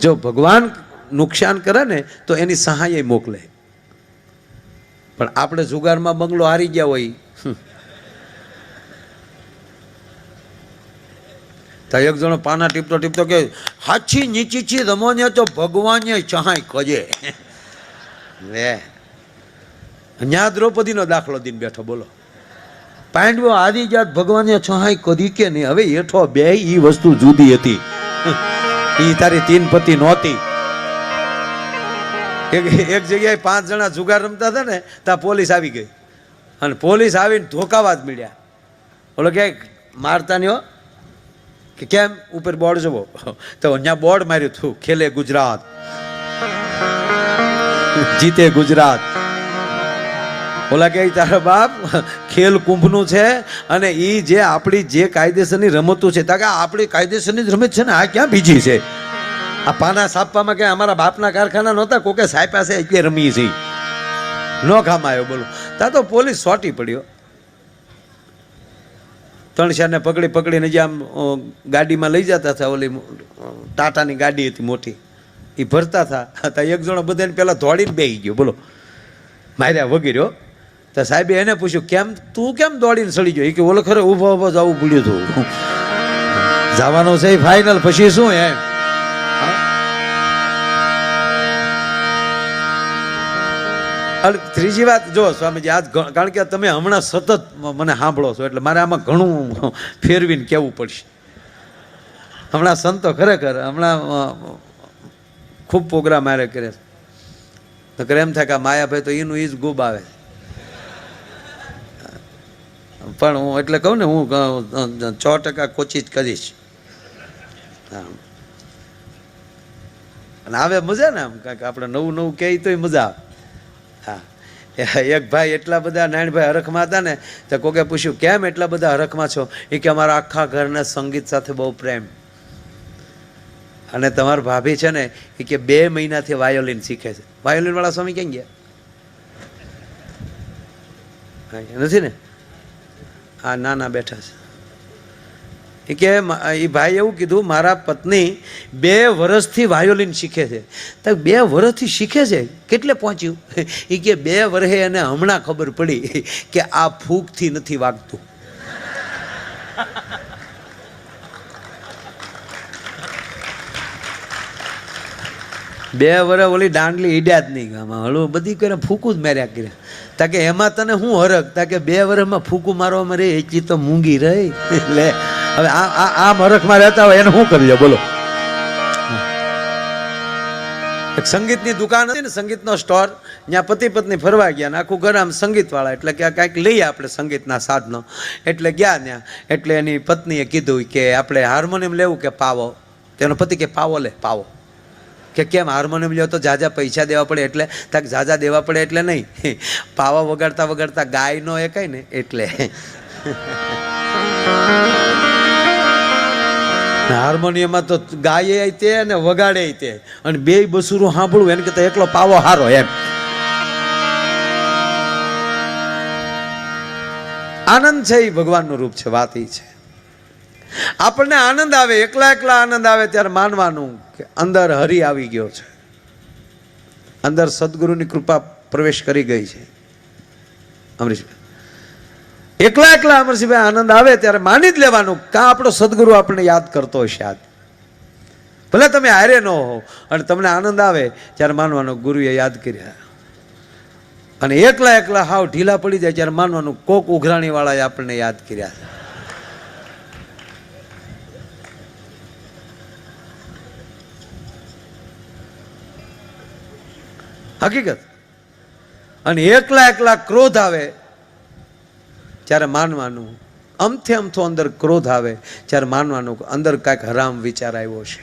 જો ભગવાન નુકસાન કરે ને, તો એની સહાય મોકલે. પણ આપણે જુગારમાં બંગલો હારી ગયા હોય. તો એક જણો પાના ટીપતો ટીપતો કે, હાચી નીચી છી રમોને તો ભગવાને ચહાય કજે લે. ન્યા દ્રૌપદીનો દાખલો દીને બેઠો, બોલો. પાંડવો આદિજાત ભગવાને છહાય કદી કે નહીં? હવે હેઠો બે એ વસ્તુ જુદી હતી. ઈ તારી તીન પતિ નહોતી. એક જગ્યાએ પાંચ જણા જુગાર રમતા હતા ને, ત્યાં પોલીસ આવી ગઈ. અને પોલીસ આવીને ધોકાવા જ મળ્યા ઓલો ક્યાંક મારતા નહીં કે, કેમ? ઉપર બોર્ડ જવો તો અહીંયા બોર્ડ માર્યું હતું ખેલે ગુજરાત. જીતે ગુજરાત. ઓલા કે તારા બાપ ખેલ કુંભનું છે અને એ જે આપણી જે કાયદેસરની રમતો છે. તા કે આપણી કાયદેસરની જ રમત છે ને, આ ક્યાં બીજી છે? આ પાના સાપવામાં કે અમારા બાપના કારખાના નહોતા, કોકે સાહેબ પાસે એટલે છે નો કામ આવ્યો બોલો. તા તો પોલીસ સોટી પડ્યો. તણશાને પકડી પકડીને જે આમ ગાડીમાં લઈ જતા હતા ઓલી ટાટાની ગાડી હતી મોટી. એ ભરતા હતા એક જણો બધાને પહેલાં ધોળીને બેસી ગયો, બોલો. માર્યા વગેરે તો સાહેબે એને પૂછ્યું, કેમ, તું કેમ દોડીને સડી ગયો? એ કે, ઓલો ખરે ઊભો ઊભો જવું પડ્યું હતું જવાનું છે ફાઇનલ પછી શું એમ? ત્રીજી વાત જો, સ્વામીજી, આજ કારણ કે તમે હમણાં સતત મને સાંભળો છો, એટલે મારે આમાં ઘણું ફેરવીને કહેવું પડશે. હમણાં સંતો ખરેખર, હમણાં ખૂબ પ્રોગ્રામ મારે કરે તો કરે એમ થાય કે માયાભાઈ તો એનું એ જ ગુબ આવે. પણ હું એટલે કહું ને, હું છ ટકા કોચી જ કરીશ અને આવે મજા ને આમ, કાંઈક આપણે નવું નવું કહે તોય મજા આવે. હા. એક ભાઈ એટલા બધા નારાયણભાઈ હરખમાં હતા ને, તો કોકે પૂછ્યું, કેમ એટલા બધા હરખમાં છો? એ કે, અમારા આખા ઘરના સંગીત સાથે બહુ પ્રેમ. અને તમારા ભાભી છે ને, એ કે, બે મહિનાથી વાયોલિન શીખે છે. વાયોલિનવાળા સ્વામી ક્યાં ગયા? નથી ને? હા ના ના બેઠા છે. એ કે એ ભાઈ એવું કીધું, મારા પત્ની બે વર્ષથી વાયોલિન શીખે છે. તો બે વર્ષથી શીખે છે? કેટલે પહોંચ્યું? એ કે, બે વર્ષે એને હમણાં ખબર પડી કે આ ફૂગથી નથી વાગતું. બે વર્ષ ઓલી દાંડલી ઈડ્યા જ નહીં ગામાં. હળવું બધી કરે ફૂકું જ માર્યા કર્યા તા કે એમાં તને શું હરક તા કે બે વર્ષમાં ફૂકું મારવામાં રે એચી તો મૂંગી રહી. લે, હવે આ આમ હરખમાં રહેતા હોય એને શું કરી બોલો. એક સંગીતની દુકાન હતી ને, સંગીતનો સ્ટોર. ત્યાં પતિ પત્ની ફરવા ગયા ને, આખું ઘર આમ સંગીતવાળા. એટલે કે કાંઈક લઈએ આપણે સંગીતના સાધનો. એટલે ગયા ત્યાં. એટલે એની પત્નીએ કીધું કે આપણે હાર્મોનિયમ લેવું કે પાવો? તેનો પતિ કે, પાવો લે, પાવો. કે કેમ, હાર્મોનિયમ લ્યો તો ઝાઝા પૈસા દેવા પડે એટલે, તાક ઝાઝા દેવા પડે એટલે નહીં. પાવા વગાડતા વગાડતા ગાય નો એ કઈ ને, એટલે. હાર્મોનિયમમાં તો ગાય તે અને વગાડે તે. અને બે બસુરું સાંભળવું, એને તો એકલો પાવો હારો એમ. આનંદ છે એ ભગવાનનું રૂપ છે, વાત એ છે. આપણને આનંદ આવે, એકલા એકલા આનંદ આવે ત્યારે માનવાનું કે અંદર હરિ આવી ગયો છે. અંદર સદગુરુની કૃપા પ્રવેશ કરી ગઈ છે. અમરીશભાઈ. એકલા એકલા અમરસિંહભાઈ આનંદ આવે ત્યારે માની જ લેવાનું કા આપણો સદગુરુ આપણને યાદ કરતો હશે યાદ ભલે તમે હારે ન હો અને તમને આનંદ આવે ત્યારે માનવાનો ગુરુએ યાદ કર્યા. અને એકલા એકલા હાવ ઢીલા પડી જાય ત્યારે માનવાનું કોક ઉઘરાણી વાળાએ આપણને યાદ કર્યા. હકીકત. અને એકલા એકલા ક્રોધ આવે ત્યારે માનવાનું અમથે અમથો અંદર ક્રોધ આવે ત્યારે માનવાનું અંદર કાંઈક હરામ વિચાર આવ્યો છે.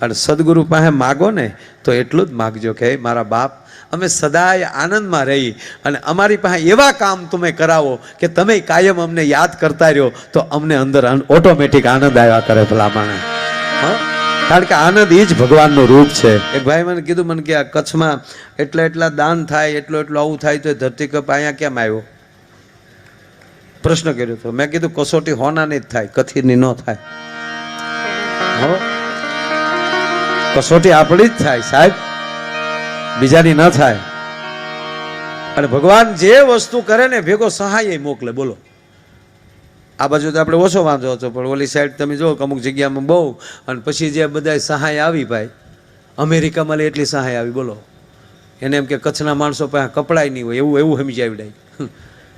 અને સદગુરુ પાસે માગો ને, તો એટલું જ માગજો કે મારા બાપ, અમે સદાય આનંદમાં રહી અને અમારી પાસે એવા કામ તમે કરાવો કે તમે કાયમ અમને યાદ કરતા રહ્યો, તો અમને અંદર ઓટોમેટિક આનંદ આવ્યા કરે ભલામણે. હા? કારણ કે આનંદ એ જ ભગવાનનું રૂપ છે. એક ભાઈ મને કીધું, મને કે આ કચ્છમાં એટલા એટલા દાન થાય, એટલો એટલો આવું થાય, તો એ ધરતી કપ અહીંયા કેમ આવ્યો? પ્રશ્ન કર્યો હતો મેં કીધું, કસોટી હોનાની જ થાય, કથીની ન થાય. કસોટી આપણી જ થાય સાહેબ. બીજાની ન થાય. અને ભગવાન જે વસ્તુ કરે ને ભેગો સહાય મોકલે, બોલો. આ બાજુ તો આપણે ઓછો વાંધો હતો, પણ ઓલી સાઈડ તમે જો અમુક જગ્યામાં બહુ, અને પછી જે બધા સહાય આવી ભાઈ, અમેરિકામાં એટલી સહાય આવી, બોલો. એને એમ કે કચ્છના માણસો પાસે કપડાય નહીં હોય, એવું એવું સમજી આવડાય.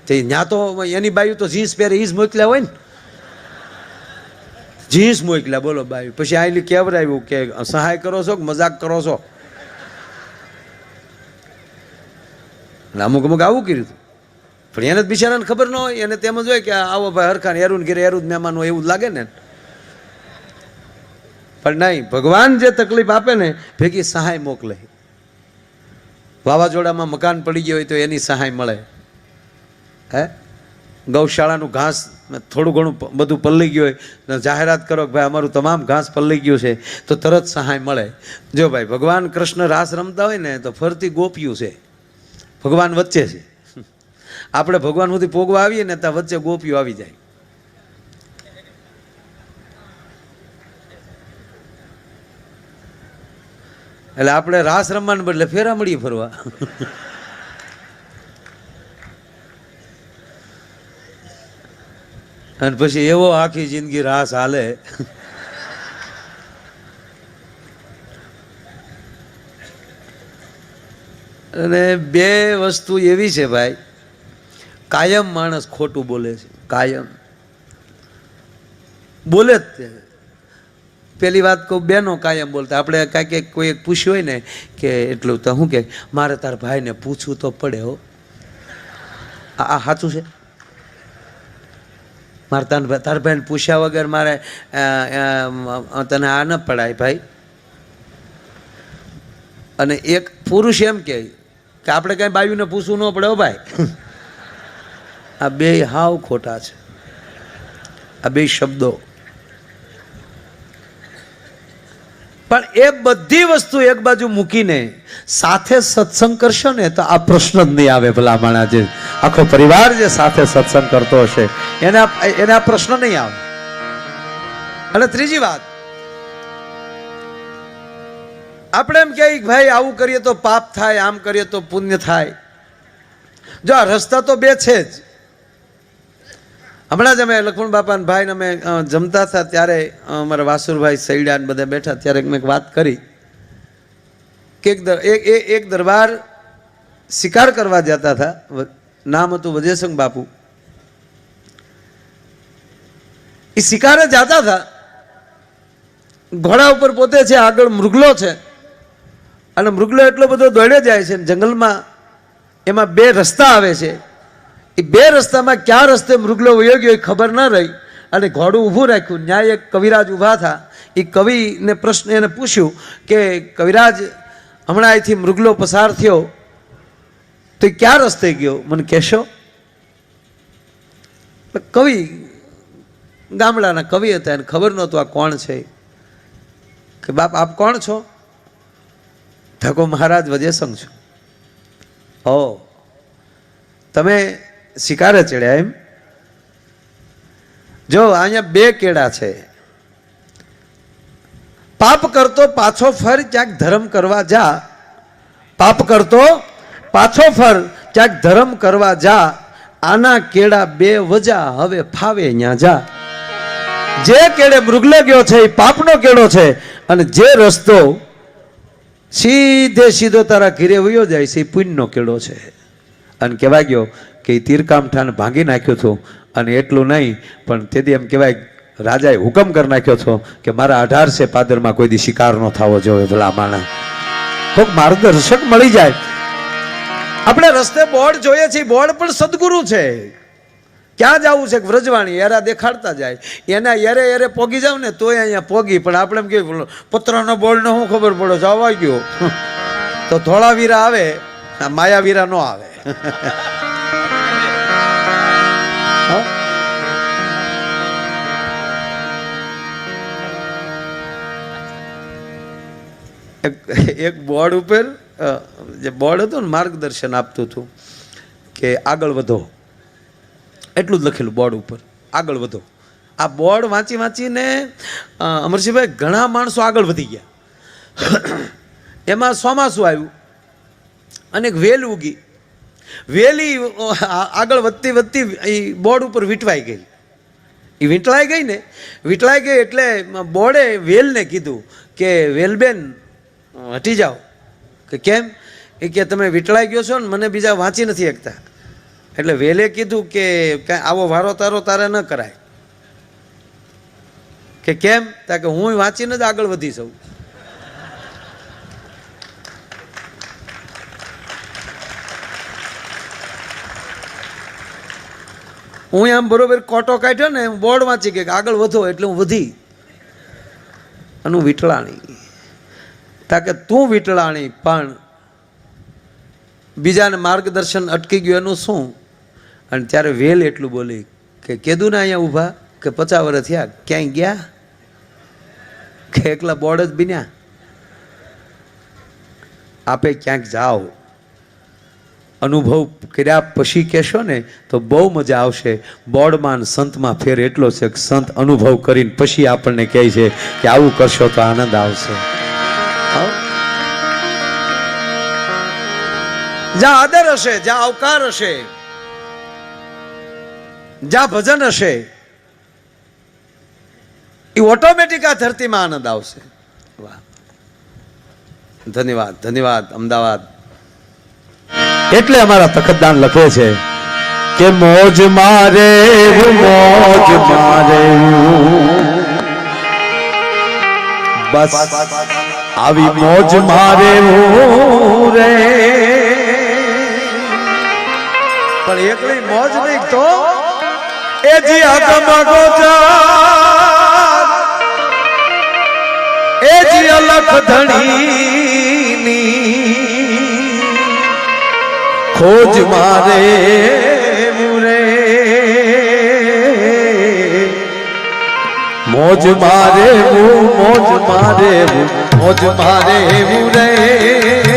તે ત્યાં તો એની બાયું તો જીન્સ પહેરે એ જ મોકલ્યા હોય ને. જીન્સ મોકલ્યા, બોલો બાયું. પછી આયલી કેવરાયું કે સહાય કરો છો કે મજાક કરો છો? અમુક અમુક આવું કર્યું હતું. પણ એને જ બિચારાને ખબર ન હોય, એને તેમ જ હોય કે આવો ભાઈ હરખાને એરું ઘેરે એરું જ મહેમાન હોય એવું જ લાગે ને. પણ નહીં, ભગવાન જે તકલીફ આપે ને, ભેગી સહાય મોકલે. વાવાઝોડામાં મકાન પડી ગયું હોય તો એની સહાય મળે. હે? ગૌશાળાનું ઘાસ થોડું ઘણું બધું પલ્લી ગયું હોય, ને જાહેરાત કરો કે ભાઈ અમારું તમામ ઘાસ પલ્લી ગયું છે, તો તરત સહાય મળે. જો ભાઈ ભગવાન કૃષ્ણ રાસ રમતા હોય ને, તો ફરતી ગોપિયું છે. ભગવાન વચ્ચે છે. આપણે ભગવાન સુધી ભોગવા આવીએ ને ત્યાં વચ્ચે ગોપીઓ આવી જાય. એટલે આપણે રાસ રમવાને બદલે ફેરા મળીએ ફરવા. અને પછી એવો આખી જિંદગી રાસ હાલે. અને બે વસ્તુ એવી છે ભાઈ કાયમ માણસ ખોટું બોલે છે. કાયમ. બોલે જ તે. પેલી વાત કહું, બેનો કાયમ બોલતા. આપણે કાંઈક કોઈ એક પૂછ્યું હોય ને કે એટલું તો શું કે, મારે તાર ભાઈને પૂછવું તો પડે હો. આ સાચું છે? મારે તાર તાર ભાઈને પૂછ્યા વગર મારે તને આ ન પડાય ભાઈ. અને એક પુરુષ એમ કે આપણે કાંઈ બાયુને પૂછવું ન પડે હો ભાઈ. આ બે હાવ ખોટા છે. આ બે શબ્દો. પણ એ બધી વસ્તુ એક બાજુ મૂકીને સાથે સત્સંગ કરશો ને તો આ પ્રશ્ન જ નહીં આવે ભલામણા જે આખો પરિવાર જે સાથે સત્સંગ કરતો હશે, એને એને આ પ્રશ્ન નહીં આવે. અને ત્રીજી વાત. આપણે એમ કહીએ ભાઈ આવું કરીએ તો પાપ થાય, આમ કરીએ તો પુણ્ય થાય. જો આ રસ્તા તો બે છે જ. હમણાં જ અમે લખમણ બાપા ભાઈને અમે જમતા હતા ત્યારે અમારા વાસુરભાઈ સૈડા ને બધા બેઠા ત્યારે મેં વાત કરી કે એક- એક દરબાર શિકાર કરવા જતા હતા. નામ હતું વજયસંગ બાપુ. એ શિકારે જતા હતા. ઘોડા ઉપર પોતે છે, આગળ મૃગલો છે. અને મૃગલો એટલો બધો દોડે જાય છે જંગલમાં, એમાં બે રસ્તા આવે છે. એ બે રસ્તામાં ક્યાં રસ્તે મૃગલો વયો ગયો એ ખબર ન રહી. અને ઘોડું ઊભું રાખ્યું. ન્યાય એક કવિરાજ ઊભા હતા એ કવિને પ્રશ્ન એને પૂછ્યું કે, કવિરાજ, હમણાં અહીંથી મૃગલો પસાર થયો. તો એ ક્યાં રસ્તે ગયો? મને કહેશો? કવિ, ગામડાના કવિ હતા. એને ખબર નહોતું આ કોણ છે. કે, બાપ, આપ કોણ છો? ઠાકોર મહારાજ વજેસંગ છો. ઓ તમે શિકારે ચડ્યા એમ? જો, અહીંયા બે કેળા છે. પાપ કરતો પાછો ફર, ક્યાંક ધર્મ કરવા જા. પાપ કરતો પાછો ફર, ક્યાંક ધર્મ કરવા જા. આના કેળા બે વજા, હવે ફાવે ન્યા જા. જે કેળે મૃગલે ગયો છે, એ પાપનો કેળો છે. અને જે રસ્તો સીધે સીધો તારા ઘીરે વયો જાય છે, એ પુણ્યનો કેળો છે. અને કહેવાય ગયો કે એ તીરકામઠાને ભાંગી નાખ્યો છું અને એટલું નહીં, પણ તેથી એમ કહેવાય, રાજાએ હુકમ કરી નાખ્યો છો કે મારા અઢારસે પાદરમાં કોઈ દી શિકાર ન થવો જોઈએ ભલા માણા કોઈક માર્ગદર્શક મળી જાય. આપણે રસ્તે બોર્ડ જોઈએ છીએ, બોર્ડ પણ સદગુરુ છે. ક્યાં જવું છે? વ્રજવાણી એરા દેખાડતા જાય. એના એરે એરે પોગી જાવ ને તોય અહીંયા પોગી, પણ આપણે એમ કે પત્રનો બોર્ડનો શું ખબર પડે આવા ગયો તો ધોળા વીરા આવે, આ માયા વીરા નો આવે? એક બોર્ડ ઉપર જે બોર્ડ હતું ને માર્ગદર્શન આપતું હતું કે આગળ વધો. એટલું જ લખેલું બોર્ડ ઉપર. આગળ વધો. આ બોર્ડ વાંચી વાંચીને અમરસિંહભાઈ ઘણા માણસો આગળ વધી ગયા. એમાં ચોમાસું આવ્યું. અને એક વેલ ઉગી. વેલી આગળ વધતી વધતી એ બોર્ડ ઉપર વીંટવાઈ ગઈ. એ વીંટળાઈ ગઈ ને? વીંટળાઈ ગઈ એટલે બોર્ડે વેલને કીધું કે, વેલબેન હટી જાઓ. કે કેમ? એ કે, તમે વીંટળાઈ ગયો છો ને, મને બીજા વાંચી નથી શકતા. એટલે વેલે કીધું કે કાંઈ આવો વારો તારો તારે ન કરાય. કે કેમ? તા કે હું વાંચીને જ આગળ વધી શકું હું આમ બરોબર કોટો કાઢ્યો ને, હું બોર્ડ વાંચી કે આગળ વધો એટલે હું વધી. અને હું વીટળાણી તાકે તું વીટળાણી પણ બીજાને માર્ગદર્શન અટકી ગયું એનું શું? અને ત્યારે વેલ એટલું બોલી કે કીધું ને અહીંયા ઊભા? કે પચાસ વર્ષ થયા, ક્યાંય ગયા? કે એકલા બોર્ડ જ બીન્યા? આપે ક્યાંક જાઓ. અનુભવ કર્યા પછી કહેશો ને, તો બહુ મજા આવશે. બોર્ડમાં સંતમાં ફેર એટલો છે કે સંત અનુભવ કરીને પછી આપણને કહે છે કે આવું કરશો તો આનંદ આવશે. જ્યાં આદર હશે, જ્યાં આવકાર હશે, જ્યાં ભજન હશે, એ ઓટોમેટિક આ ધરતીમાં આનંદ આવશે. વાહ. ધન્યવાદ ધન્યવાદ, અમદાવાદ. એટલે અમારા તખતદાન લખે છે કે મોજ મારે મોજ મારે બસ, આવી મોજ મારે રે. પણ એકલી મોજ નહીં તો એ જી આગમ ગોચાર એ જી અલખ ધણીની ખોજ મારે મુરે. મોજ મારે હું મોજ મારે હું મોજ મારે મુરે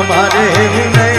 મારે મુને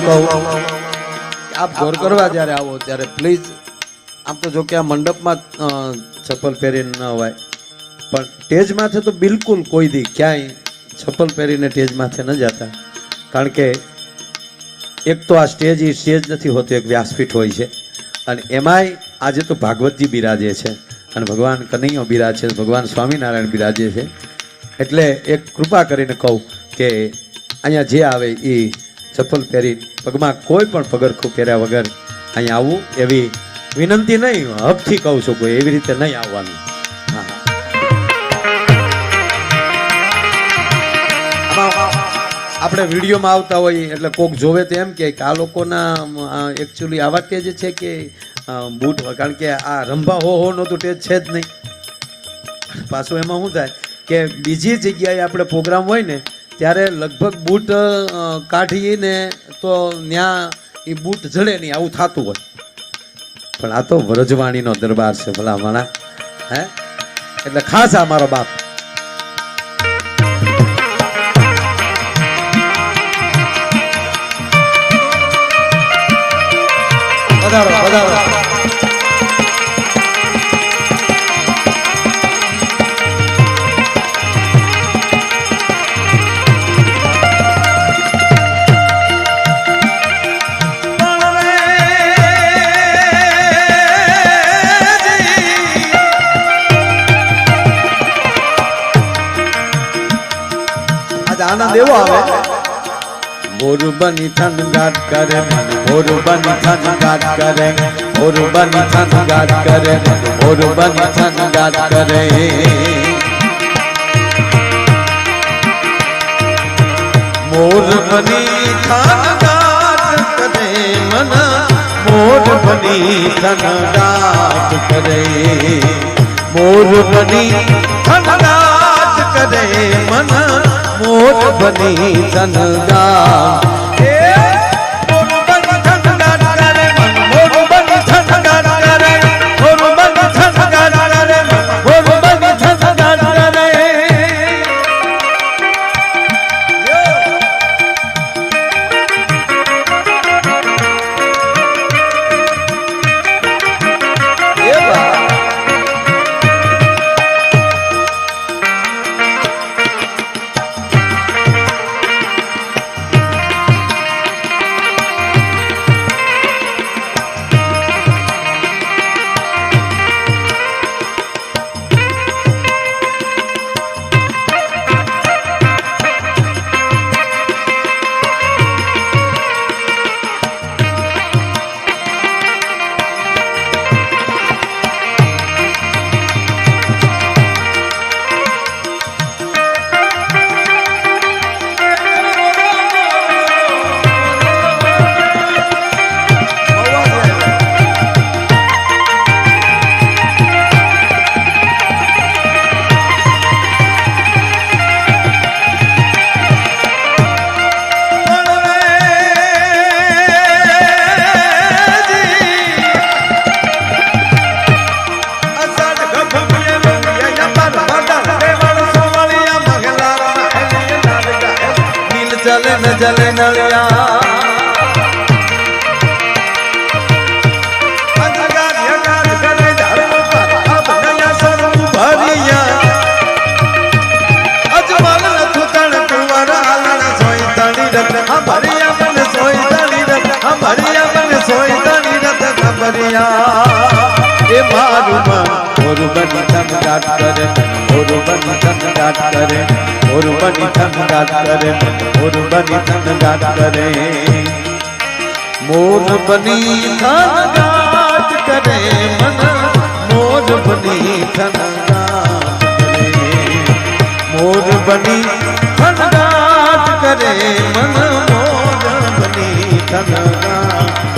બીજું કહું? આપ ગોર કરવા જ્યારે આવો, ત્યારે પ્લીઝ આમ તો જો કે આ મંડપમાં ચપ્પલ પહેરીને ન હોય. પણ સ્ટેજ માથે તો બિલકુલ કોઈ દી ક્યાંય ચપ્પલ પહેરીને માથે ન જતા. કારણ કે એક તો આ સ્ટેજ એ સ્ટેજ નથી હોતું, એક વ્યાસપીઠ હોય છે. અને એમાંય આજે તો ભાગવતજી બિરાજે છે. અને ભગવાન કનૈયો બિરાજે છે, ભગવાન સ્વામિનારાયણ બિરાજે છે. એટલે એક કૃપા કરીને કહું કે અહીંયા જે આવે એ ચપ્પલ પહેરી પગમાં કોઈ પણ પગરખું પહેર્યા વગર અહીંયા આવવું એવી વિનંતી નહીં હકથી કહું છું કોઈ એવી રીતે નહીં આવવાનું આપણે વિડીયોમાં આવતા હોઈએ એટલે કોક જોવે તો એમ કે આ લોકોના એકચ્યુઅલી આવા ટેજ છે કે બૂટ. કારણ કે આ રંભા હો હો નો તો ટેજ છે જ નહીં પાછું એમાં શું થાય કે બીજી જગ્યાએ આપણે પ્રોગ્રામ હોય ને ત્યારે લગભગ બૂટ કાઢીને તો ત્યાં એ બૂટ જડે નહીં, આવું થતું હોય. પણ આ તો વ્રજવાણીનો દરબાર છે ભલા માણા હે? એટલે ખાસ આ મારો બાપ. વધારો પધારો આનંદ એવો આવે મોર બની થન ગાટ કરે મોર બની થન ગાટ કરે મોર બની થન ગાટ કરે મોર બની થન ગાટ કરે મોર બની થન ગાટ કરે મન મોર બની થન ગાટ કરે મોર બની થન ગાટ કરે મન મોર બની થન ઓર બની તન ગાટ કરે ઓર બની તન ગાટ કરે મોર બની થન ગાટ કરે. મન મોર બની થન ગાટ કરે મોર બની થન ગાટ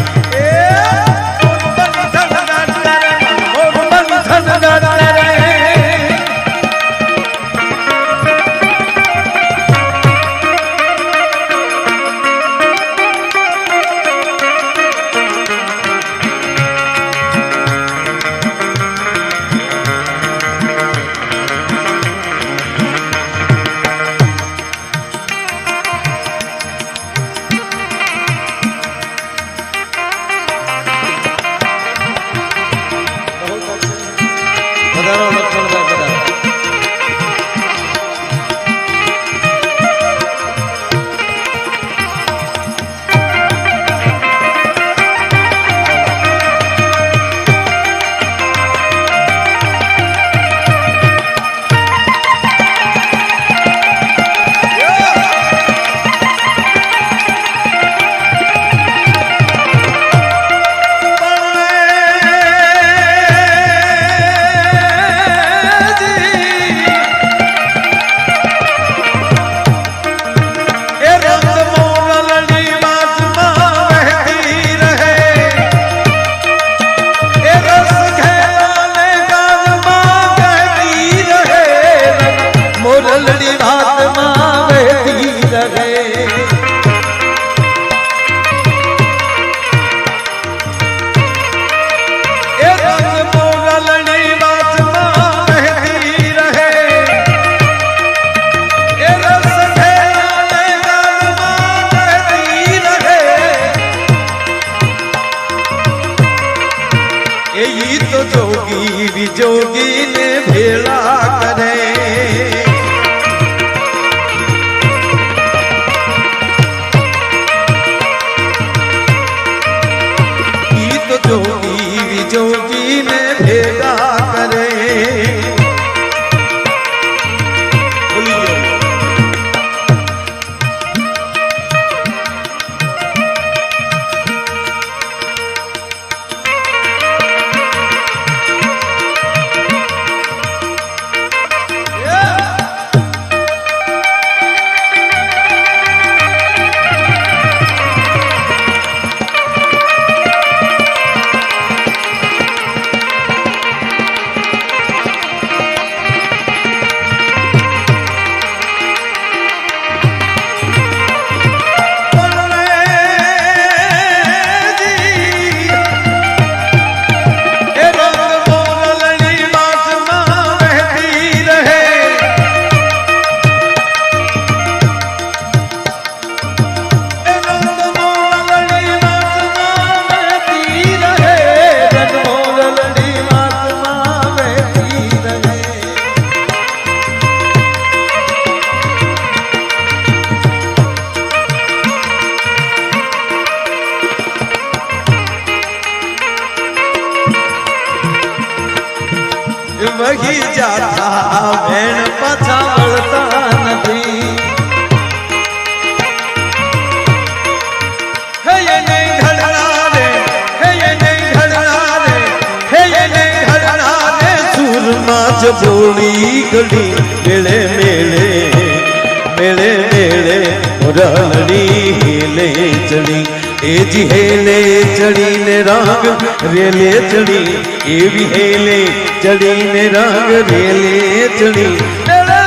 રેલે ચડી એવી હેલે ચડીને રંગ રેલે ચડી.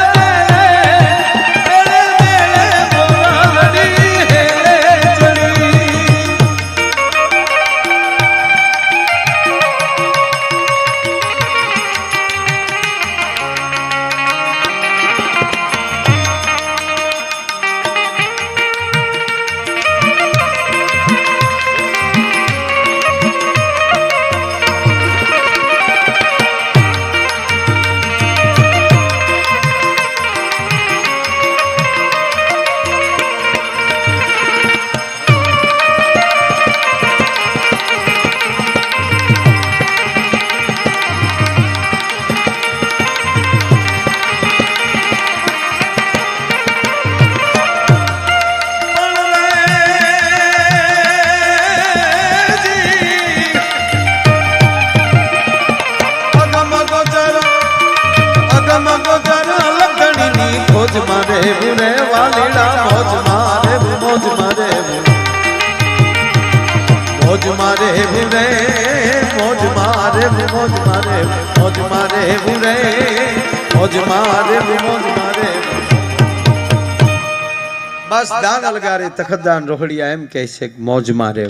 મોજ મારે મોજ મારે. બસ દાન અલગારે, તખત દાન રોહડિયા એમ કહે છે મોજ મારે